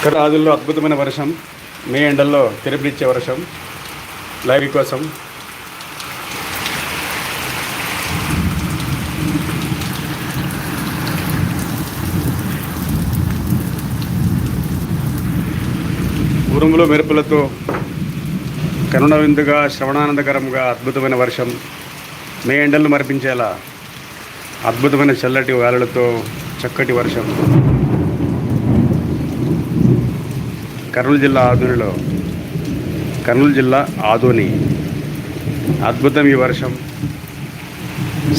ఇక్కడ అద్భుతమైన వర్షం మే ఎండల్లో తెరపిచ్చే వర్షం లైవ్ కోసం. ఉరుములు మెరుపులతో కరుణ విందుగా శ్రవణానందకరంగా అద్భుతమైన వర్షం మే ఎండలను మరిపించేలా అద్భుతమైన చల్లటి గాలులతో చక్కటి వర్షం. కర్నూలు జిల్లా ఆధునిలో కర్నూలు జిల్లా ఆదోని అద్భుతం ఈ వర్షం.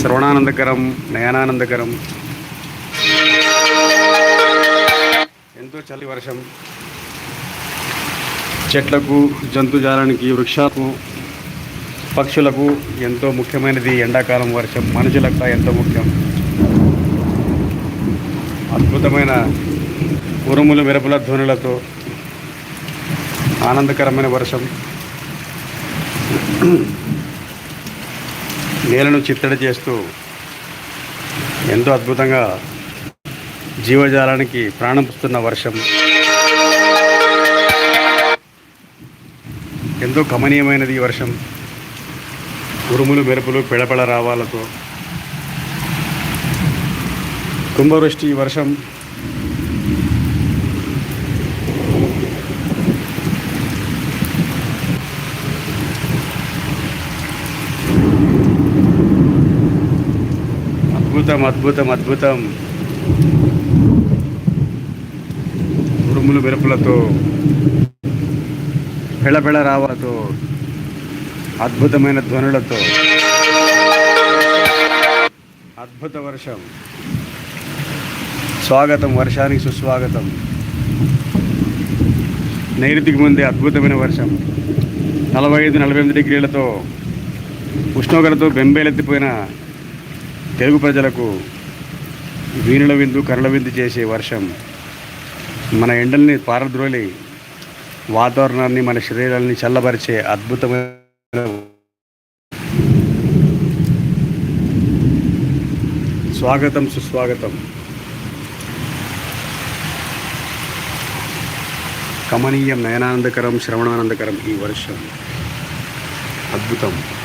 శ్రవణానందకరం నయనానందకరం. ఎంతో చలి వర్షం. చెట్లకు జంతుజాలానికి వృక్షాలకు పక్షులకు ఎంతో ముఖ్యమైనది ఎండాకాలం వర్షం. మనుషులకు ఎంతో ముఖ్యం. అద్భుతమైన ఉరుములు మెరుపుల ధ్వనులతో ఆనందకరమైన వర్షం. నేలను చిత్తడి చేస్తూ ఎంతో అద్భుతంగా జీవజాలానికి ప్రాణం పుస్తున్న వర్షం. ఎంతో కమనీయమైనది ఈ వర్షం. ఉరుములు మెరుపులు పిడపడ రావాలతో. కుంభవృష్టి ఈ వర్షం. అద్భుతం అద్భుతం అద్భుతం. ఉరుములు మెరుపులతో పెళపెళ రావాలతో అద్భుతమైన ధ్వనులతో. అద్భుత వర్షం. స్వాగతం వర్షానికి సుస్వాగతం. నైరుతికి ముందే అద్భుతమైన వర్షం. నలభై ఐదు నలభై ఎనిమిది డిగ్రీలతో ఉష్ణోగ్రతతో బెంబేలెత్తిపోయిన తెలుగు ప్రజలకు వీణుల విందు కరల విందు చేసే వర్షం మన ఎండల్ని పారద్రోలి వాతావరణాన్ని మన శరీరాన్ని చల్లబరిచే అద్భుతమైన స్వాగతం సుస్వాగతం. కమనీయం నయనానందకరం శ్రవణానందకరం ఈ వర్షం. అద్భుతం.